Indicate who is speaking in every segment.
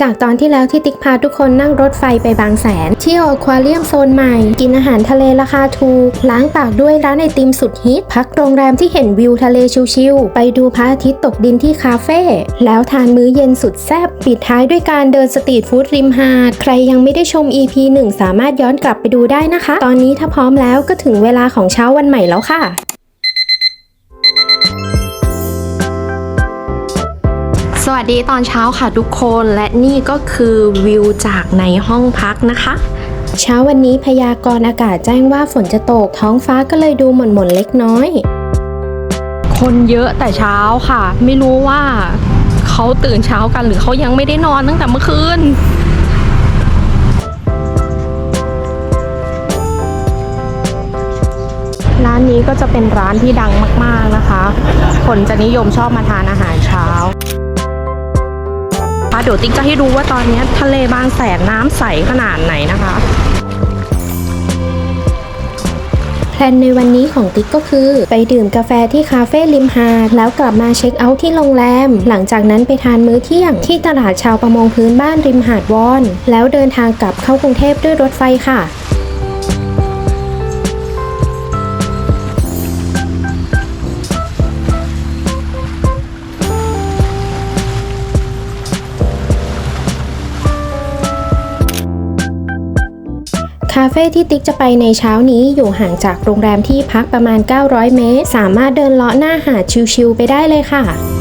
Speaker 1: จากตอนที่แล้วที่ติ๊กพาทุกคนนั่งรถไฟไปบางแสน เที่ยวอควาเรียมโซนใหม่ กินอาหารทะเลราคาถูก ล้างปากด้วยร้านไอติมสุดฮิต พักโรงแรมที่เห็นวิวทะเลชิลๆไปดูพระอาทิตย์ตกดินที่คาเฟ่ แล้วทานมื้อเย็นสุดแซ่บ ปิดท้ายด้วยการเดินสตรีทฟู้ดริมหาด ใครยังไม่ได้ชม EP 1 สามารถย้อนกลับไปดูได้นะคะ ตอนนี้ถ้าพร้อมแล้วก็ถึงเวลาของเช้าวันใหม่แล้วค่ะ วัสดีตอนเช้าค่ะทุกคนและนี่ก็คือวิวจากในห้องพักนะคะ เช้าวันนี้พยากรณ์อากาศแจ้งว่าฝนจะตกท้องฟ้าก็เลยดูหม่นๆเล็กน้อย คนเยอะแต่เช้าค่ะ ไม่รู้ว่าเขาตื่นเช้ากันหรือเขายังไม่ได้นอนตั้งแต่เมื่อคืนร้านนี้ก็จะเป็นร้านที่ดังมาก ๆนะคะ คนจะนิยมชอบมาทานอาหารเช้า เดี๋ยวติ๊กจะให้ดูว่าตอนนี้ทะเลบางแสนน้ำใสขนาดไหนนะคะแพลนในวันนี้ของติ๊กก็คือ ไปดื่มกาแฟที่คาเฟ่ริมหาดแล้วกลับมาเช็คเอาท์ที่โรงแรม หลังจากนั้นไปทานมื้อเที่ยง ที่ตลาดชาวประมงพื้นบ้านริมหาดวอน แล้วเดินทางกลับเข้ากรุงเทพด้วยรถไฟค่ะาเฟ่ที่ติ๊กจะไปในเช้านี้อยู่ห่างจากโรงแรมที่พักประมาณ 900 เมตร สามารถเดินเลาะหน้าหาดชิลๆไปได้เลยค่ะ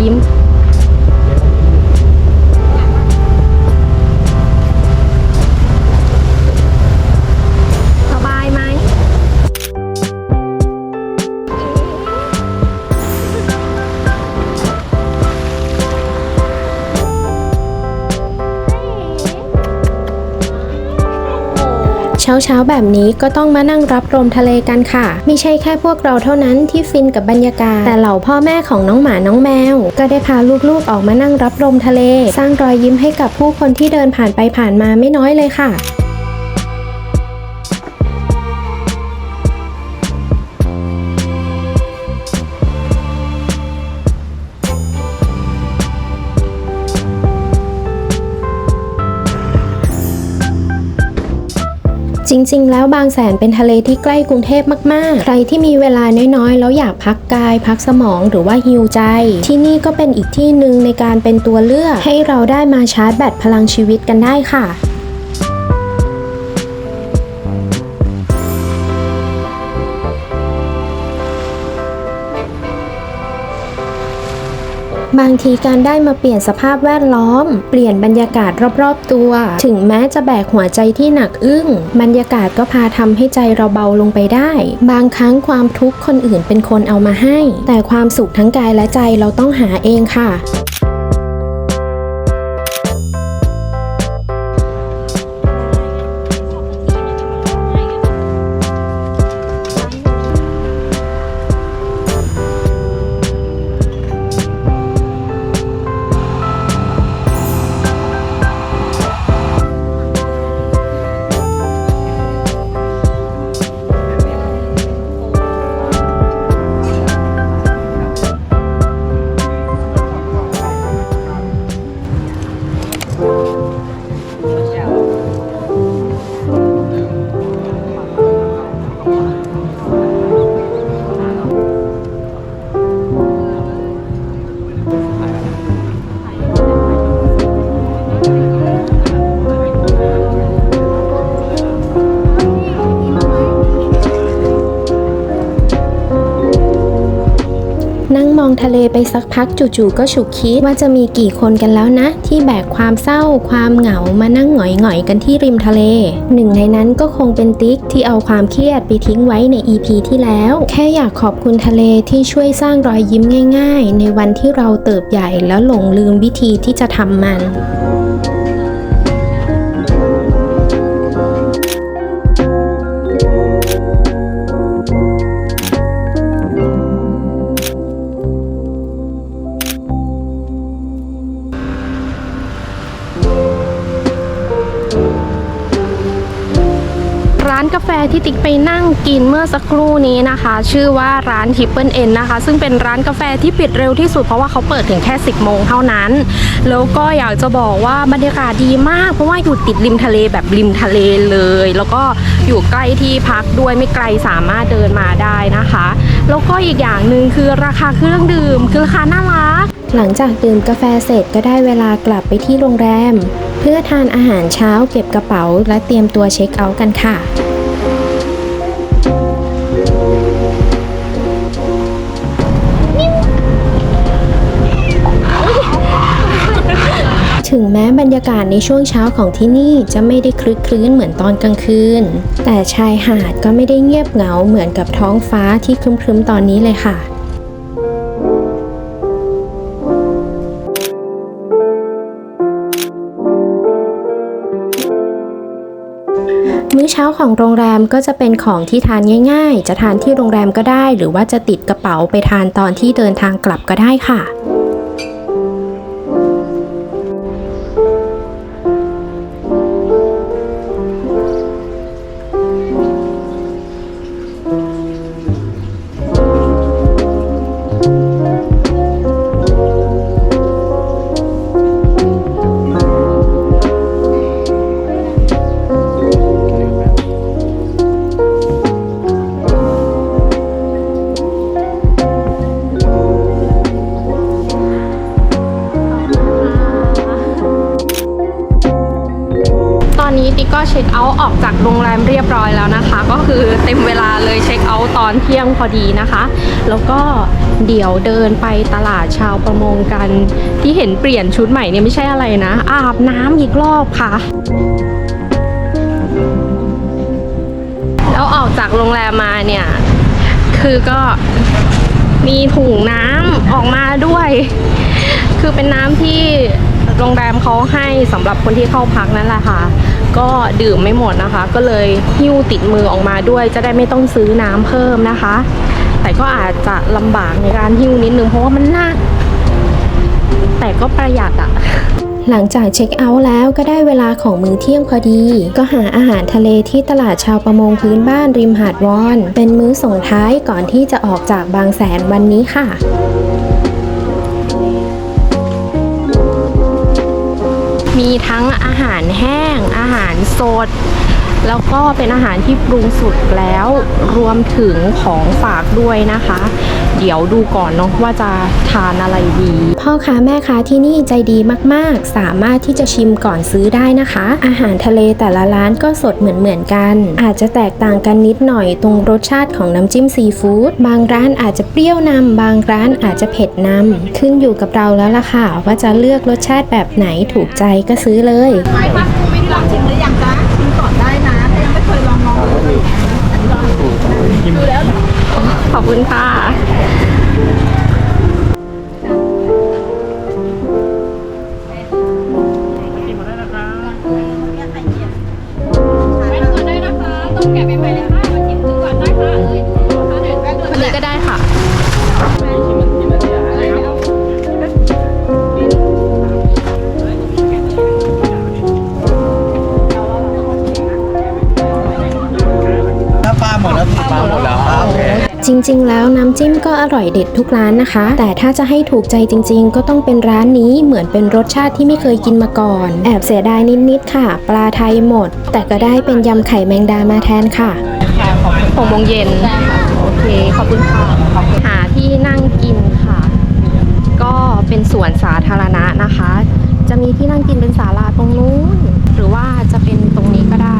Speaker 1: ยิ้ม เช้าเช้าๆแบบนี้ก็ต้องมานั่งรับลมทะเลกันค่ะ ไม่ใช่แค่พวกเราเท่านั้นที่ฟินกับบรรยากาศ แต่เหล่าพ่อแม่ของน้องหมาน้องแมว ก็ได้พาลูกๆออกมานั่งรับลมทะเล สร้างรอยยิ้มให้กับผู้คนที่เดินผ่านไปผ่านมาไม่น้อยเลยค่ะ จริง ๆ แล้วบางแสนเป็นทะเลที่ใกล้กรุงเทพมากๆ ใครที่มีเวลาน้อยๆ แล้วอยากพักกาย พักสมองหรือว่าฮิวใจ ที่นี่ก็เป็นอีกที่หนึ่งในการเป็นตัวเลือก ให้เราได้มาชาร์จแบตพลังชีวิตกันได้ค่ะ บางทีการได้มาเปลี่ยนสภาพแวดล้อม เปลี่ยนบรรยากาศรอบๆตัว ถึงแม้จะแบกหัวใจที่หนักอึ้ง บรรยากาศก็พาทำให้ใจเราเบาลงไปได้ บางครั้งความทุกข์คนอื่นเป็นคนเอามาให้ แต่ความสุขทั้งกายและใจเราต้องหาเองค่ะ ทะเลไปสักพักจู่ๆก็ฉุกคิดว่าจะมีกี่คนกันแล้วนะ ที่แบกความเศร้า ความเหงามานั่งหงอยๆกันที่ริมทะเล หนึ่งในนั้นก็คงเป็นติ๊กที่เอาความเครียดไปทิ้งไว้ใน EP ที่แล้ว แค่อยากขอบคุณทะเลที่ช่วยสร้างรอยยิ้มง่าย ๆ ในวันที่เราเติบใหญ่แล้วหลงลืมวิธีที่จะทำมัน
Speaker 2: ที่ติ๊กไปนั่งกินเมื่อสักครู่นี้นะคะ ชื่อว่าร้านทิปเปิลเอ็นนะคะ ซึ่งเป็นร้านกาแฟที่ปิดเร็วที่สุดเพราะว่าเขาเปิดถึงแค่ 10 โมงเท่านั้น แล้วก็อยากจะบอกว่าบรรยากาศดีมาก เพราะว่าอยู่ติดริมทะเลแบบริมทะเลเลย แล้วก็อยู่ใกล้ที่พักด้วยไม่ไกลสามารถเดินมาได้นะคะ แล้วก็อีกอย่างหนึ่งคือราคาเครื่องดื่มคือราคาน่ารัก
Speaker 1: หลังจากดื่มกาแฟเสร็จก็ได้เวลากลับไปที่โรงแรม เพื่อทานอาหารเช้าเก็บกระเป๋าและเตรียมตัวเช็คเอาท์กันค่ะ ถึงแม้บรรยากาศในช่วงเช้าของที่นี่จะไม่ได้คลึกคลื้นเหมือนตอนกลางคืน แต่ชายหาดก็ไม่ได้เงียบเหงาเหมือนกับท้องฟ้าที่ครึ้มๆตอนนี้เลยค่ะ ของโรงแรมก็จะเป็นของที่ทานง่ายๆ จะทานที่โรงแรมก็ได้ หรือว่าจะติดกระเป๋าไปทานตอนที่เดินทางกลับก็ได้ค่ะ
Speaker 2: อนนี้ติ๊กก็เช็คเอาท์ออกจากโรงแรมเรียบร้อยแล้วนะคะ ก็คือเต็มเวลาเลยเช็คเอาท์ตอนเที่ยงพอดีนะคะ แล้วก็เดี๋ยวเดินไปตลาดชาวประมงกัน ที่เห็นเปลี่ยนชุดใหม่เนี่ยไม่ใช่อะไรนะ อาบน้ำอีกรอบค่ะแล้วออกจากโรงแรมมาเนี่ย คือก็มีถุงน้ำออกมาด้วย คือเป็นน้ำที่โรงแรมเขาให้สำหรับคนที่เข้าพักนั่นแหละค่ะ ก็ดื่มไม่หมดนะคะ ก็เลยหิ้วติดมือออกมาด้วย จะได้ไม่ต้องซื้อน้ำเพิ่มนะคะ แต่ก็อาจจะลำบากในการหิ้วนิดนึงเพราะว่ามันหนักแต่ก็ประหยัดอะ
Speaker 1: หลังจากเช็คเอาท์แล้วก็ได้เวลาของมื้อเที่ยงพอดี ก็หาอาหารทะเลที่ตลาดชาวประมงพื้นบ้านริมหาดวอน เป็นมื้อส่งท้ายก่อนที่จะออกจากบางแสนวันนี้ค่ะ
Speaker 2: มีทั้งอาหารแห้ง อาหารสด แล้วก็เป็นอาหารที่ปรุงสุกแล้ว รวมถึงของฝากด้วยนะคะ เดี๋ยวดูก่อนเนาะว่าจะทานอะไรดี
Speaker 1: พ่อค้าแม่ค้าที่นี่ใจดีมากๆ สามารถที่จะชิมก่อนซื้อได้นะคะ อาหารทะเลแต่ละร้านก็สดเหมือนๆกัน อาจจะแตกต่างกันนิดหน่อยตรงรสชาติของน้ำจิ้มซีฟู้ดบางร้านอาจจะเปรี้ยวนำบางร้านอาจจะเผ็ดนำขึ้นอยู่กับเราแล้วล่ะค่ะ ว่าจะเลือกรสชาติแบบไหนถูกใจก็ซื้อเลย
Speaker 3: ไม่ค่ะครูไม่ได้ลองชิมหรือยังจ๊ะชิมก่อนได้นะถ้ายังไม่เคยลองลองดูเลยอันนี้ลองดูแล้ว
Speaker 2: ขอบคุณค่ะ
Speaker 1: ริง ๆ แล้วน้ำจิ้มก็อร่อยเด็ดทุกร้านนะคะ แต่ถ้าจะให้ถูกใจจริง ๆ ก็ต้องเป็นร้านนี้เหมือนเป็นรสชาติที่ไม่เคยกินมาก่อน แอบเสียดายนิด ๆ ค่ะ ปลาไทยหมด แต่ก็ได้เป็นยำไข่แมงดามาแทนค่ะ
Speaker 2: หกโมงเย็นโอเค ขอบคุณค่ะหาที่นั่งกินค่ะ ก็เป็นสวนสาธารณะนะคะ จะมีที่นั่งกินเป็นศาลาตรงนู้น หรือว่าจะเป็นตรงนี้ก็ได้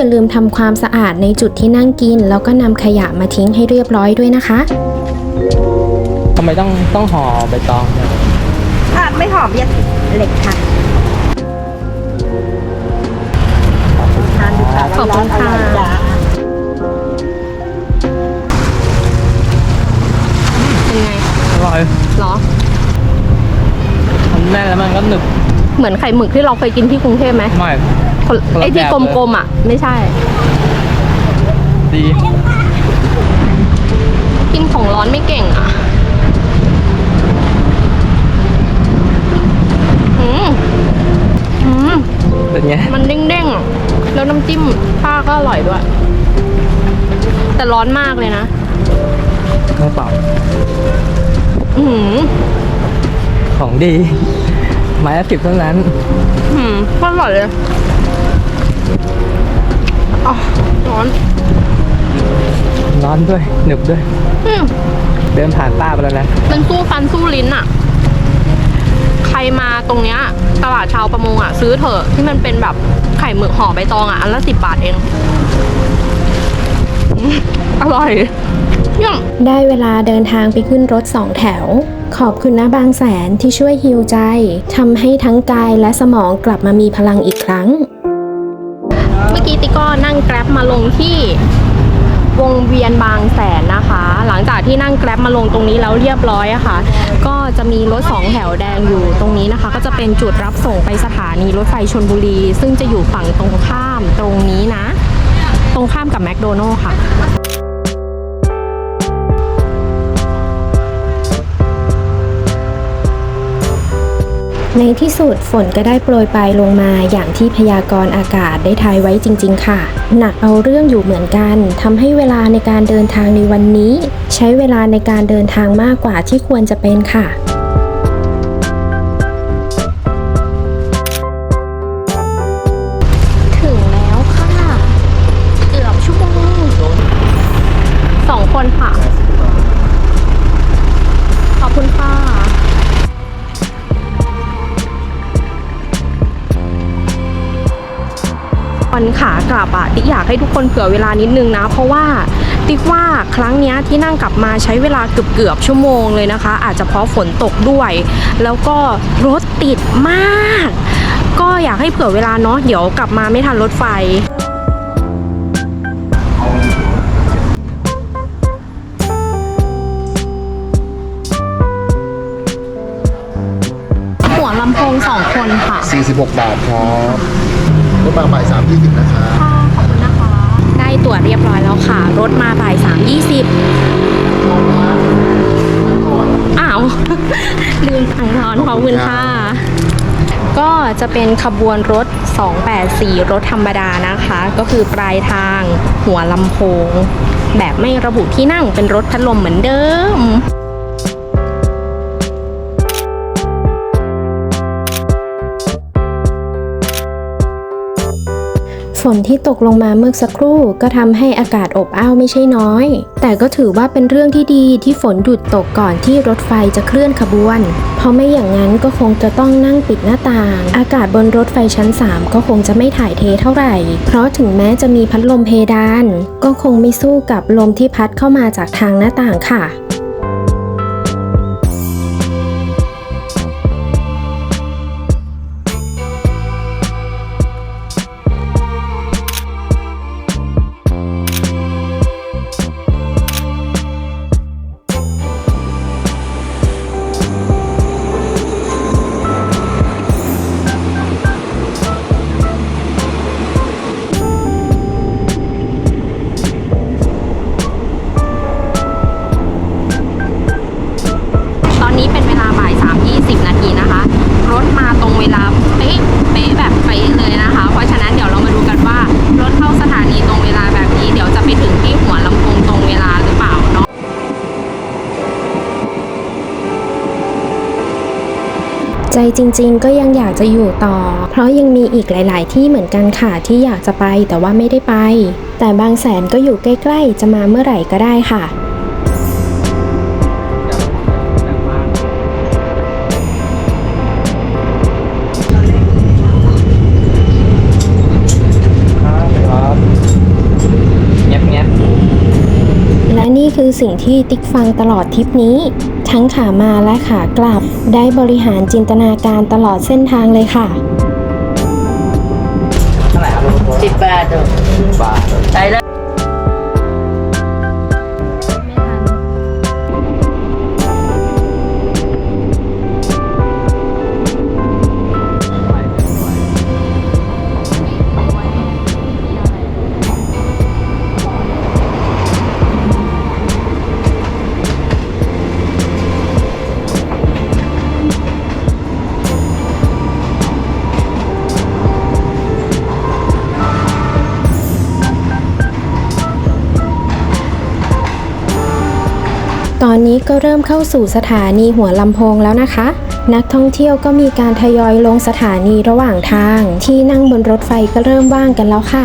Speaker 2: องแล้
Speaker 1: วก็อย่าลืมทำความสะอาดในจุดที่นั่งกิน แล้วก็นำขยะมาทิ้งให้เรียบร้อยด้วยนะคะ
Speaker 4: ทำไมต้องต้องห่อใบตองเนี่ย
Speaker 3: อะไม่หอมเย็ดเหล็กค่ะทานดูค่ะ
Speaker 2: ขอบคุณค่ะ
Speaker 3: ร้อนๆอร่อยจ้า
Speaker 2: เป็นไง
Speaker 4: อร่อย
Speaker 2: เหรอ
Speaker 4: มันแน่นแล้วมันก็หนึบ
Speaker 2: เหมือนไข่หมึกที่เราเคยกินที่กรุงเทพไหม
Speaker 4: ไม่
Speaker 2: คน
Speaker 4: คนละ
Speaker 2: ไอ้ที่
Speaker 4: แบบ
Speaker 2: ก
Speaker 4: เลย
Speaker 2: ลมๆอะ ไม่ใช่
Speaker 4: ดี
Speaker 2: กินของร้อนไม่เก่งอะอืมอืม
Speaker 4: เป็นไง
Speaker 2: มันเด้งๆอะแล้วน้ำจิ้มผ้าก็อร่อยด้วย แต่ร้อนมากเลยนะ
Speaker 4: กระเป๋า
Speaker 2: อือหือ
Speaker 4: ของดี ไม้ละสิบเท่านั้น
Speaker 2: อืมก็อร่อยเลย อ๋อร้อน
Speaker 4: ร้อนด้วย หนึบด้วย
Speaker 2: อืม
Speaker 4: เดินผ่านป้าไปแล้วนะ
Speaker 2: มันสู้ฟันสู้ลิ้นอะใครมาตรงเนี้ย ตลาดชาวประมงอะซื้อเถอะที่มันเป็นแบบไข่หมึกห่อใบตองอะอันละสิบบาทเองอืมอร่อยเยี่ยม
Speaker 1: ได้เวลาเดินทางไปขึ้นรถสองแถว ขอบคุณนะบางแสนที่ช่วยฮิวใจทำให้ทั้งกายและสมองกลับมามีพลังอีกครั้ง
Speaker 2: เมื่อกี้ติกก็นั่งแกร็บมาลงที่วงเวียนบางแสนนะคะ หลังจากที่นั่งแกร็บมาลงตรงนี้แล้วเรียบร้อยอะค่ะ ก็จะมีรถสองแถวแดงอยู่ตรงนี้นะคะ ก็จะเป็นจุดรับส่งไปสถานีรถไฟชนบุรี ซึ่งจะอยู่ฝั่งตรงข้ามตรงนี้นะ ตรงข้ามกับแมคโดนัลล์ค่ะ
Speaker 1: ในที่สุดฝนก็ได้โปรยปลายลงมาอย่างที่พยากรณ์อากาศได้ทายไว้จริง ๆ ค่ะ หนักเอาเรื่องอยู่เหมือนกันทำให้เวลาในการเดินทางในวันนี้ ใช้เวลาในการเดินทางมากกว่าที่ควรจะเป็นค่ะ
Speaker 2: วันขากลับอะติ๊กอยากให้ทุกคนเผื่อเวลานิดนึงนะ เพราะว่าติ๊กว่าครั้งเนี้ยที่นั่งกลับมาใช้เวลาเกือบเกือบๆชั่วโมงเลยนะคะ อาจจะเพราะฝนตกด้วย แล้วก็รถติดมาก ก็อยากให้เผื่อเวลาเนาะเดี๋ยวกลับมาไม่ทันรถไฟหัวลำโพงสองคนค่ะ
Speaker 5: 46 บาทครับร ถมาบ่าย3 20นะครับ
Speaker 2: ค่ะขอบคุณนะคะ ได้ตั๋วเรียบร้อยแล้วค่ะ รถมาบ่ายสามยี่สิบอ้าว ลืมถังทอนขอบคุณค่ะ ก็จะเป็นขบวนรถ 284 รถธรรมดานะคะ ก็คือปลายทางหัวลำโพง แบบไม่ระบุที่นั่งเป็นรถพัดลมเหมือนเดิม
Speaker 1: ที่ตกลงมาเมื่อสักครู่ ก็ทำให้อากาศอบอ้าวไม่ใช่น้อย แต่ก็ถือว่าเป็นเรื่องที่ดีที่ฝนหยุดตกก่อนที่รถไฟจะเคลื่อนขบวน เพราะไม่อย่างนั้นก็คงจะต้องนั่งปิดหน้าต่าง อากาศบนรถไฟชั้น 3 ก็คงจะไม่ถ่ายเทเท่าไหร่ เพราะถึงแม้จะมีพัดลมเพดาน ก็คงไม่สู้กับลมที่พัดเข้ามาจากทางหน้าต่างค่ะ ใจจริงๆ ก็ยังอยากจะอยู่ต่อ เพราะยังมีอีกหลาย ๆ ที่เหมือนกันค่ะที่อยากจะไปแต่ว่าไม่ได้ไป แต่บางแสนก็อยู่ใกล้ๆ จะมาเมื่อไหร่ก็ได้ค่ะ
Speaker 4: และ
Speaker 1: นี่คือสิ่งที่ติ๊กฟังตลอดทริปนี้ ทั้งขามาและขากลับ ได้บริหารจินตนาการตลอดเส้นทางเลยค่ะ
Speaker 4: เท่าไหร่ครับ
Speaker 6: สิบบาทจ้ะ
Speaker 4: บาท
Speaker 6: ใช้แล้ว
Speaker 1: ก็เริ่มเข้าสู่สถานีหัวลำโพงแล้วนะคะ นักท่องเที่ยวก็มีการทยอยลงสถานีระหว่างทาง ที่นั่งบนรถไฟก็เริ่มว่างกันแล้วค่ะ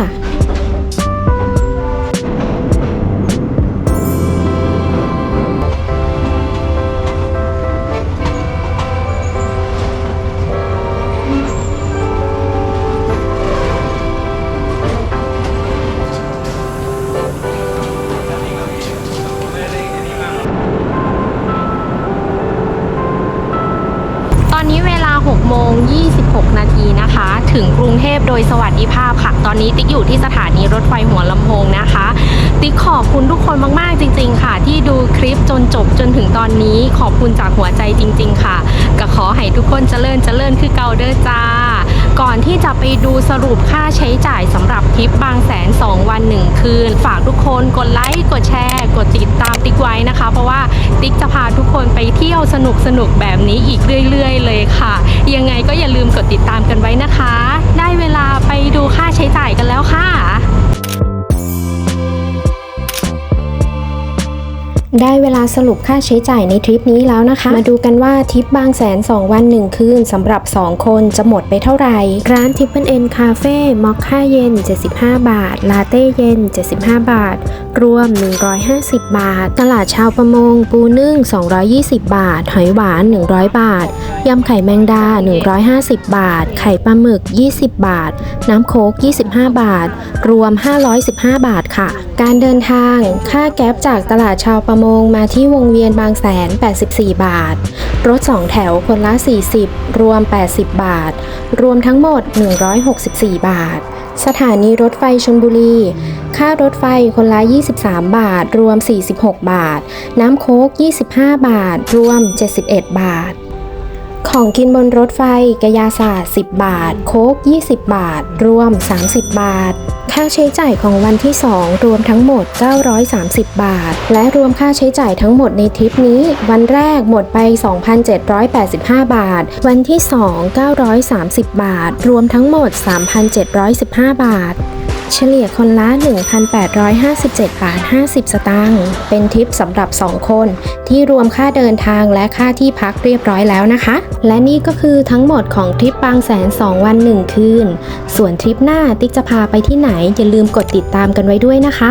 Speaker 2: นี้ติ๊กอยู่ที่สถานีรถไฟหัวลำโพงนะคะ ติ๊กขอบคุณทุกคนมากๆจริง ๆ ค่ะ ที่ดูคลิปจนจบจนถึงตอนนี้ขอบคุณจากหัวใจจริง ๆ ค่ะก็ขอให้ทุกคนเจริญเจริญคือเก่าเด้อจ้า ก่อนที่จะไปดูสรุปค่าใช้จ่ายสำหรับทริปบางแสน 2 วัน 1 คืน ฝากทุกคนกดไลค์กดแชร์ กดติดตามติ๊กไว้นะคะ เพราะว่าติ๊กจะพาทุกคนไปเที่ยวสนุกสนุกแบบนี้อีกเรื่อย ๆ เลยค่ะ ยังไงก็อย่าลืมกดติดตามกันไว้นะคะ ได้เวลาไปดูค่าใช้จ่ายกันแล้วค่ะ
Speaker 1: ได้เวลาสรุปค่าใช้จ่ายในทริปนี้แล้วนะคะ มาดูกันว่าทริปบางแสน 2 วัน 1 คืนสำหรับ 2 คนจะหมดไปเท่าไหร่ ร้านทิปเปิลเอ็นคาเฟ่มอคค่าเย็น 75 บาท ลาเต้เย็น 75 บาท รวม 150 บาท ตลาดชาวประมง ปูนึ่ง 220 บาท หอยหวาน 100 บาท ยำไข่แมงดา 150 บาท ไข่ปลาหมึก 20 บาท น้ำโค้ก 25 บาท รวม 515 บาทค่ะ การเดินทาง ค่าแก๊ปจากตลาดชาวประมงมาที่วงเวียนบางแสน 84 บาท รถ 2 แถวคนละ 40 รวม 80 บาท รวมทั้งหมด 164 บาท สถานีรถไฟชลบุรี ค่ารถไฟคนละ 23 บาท รวม 46 บาท น้ำโค้ก 25 บาท รวม 71 บาทของกินบนรถไฟกายาศาสตร์ 10 บาท โค้ก 20 บาท รวม 30 บาทค่าใช้จ่ายของวันที่ 2 รวมทั้งหมด 930 บาท และรวมค่าใช้จ่ายทั้งหมดในทริปนี้ วันแรกหมดไป 2,785 บาท วันที่ 2 930 บาท รวมทั้งหมด 3,715 บาทเฉลี่ยคนละ 1,857 บาท 50 สตางค์ เป็นทริปสำหรับ 2 คน ที่รวมค่าเดินทางและค่าที่พักเรียบร้อยแล้วนะคะ และนี่ก็คือทั้งหมดของทริปบางแสน 2 วัน 1 คืน ส่วนทริปหน้าติ๊กจะพาไปที่ไหนอย่าลืมกดติดตามกันไว้ด้วยนะคะ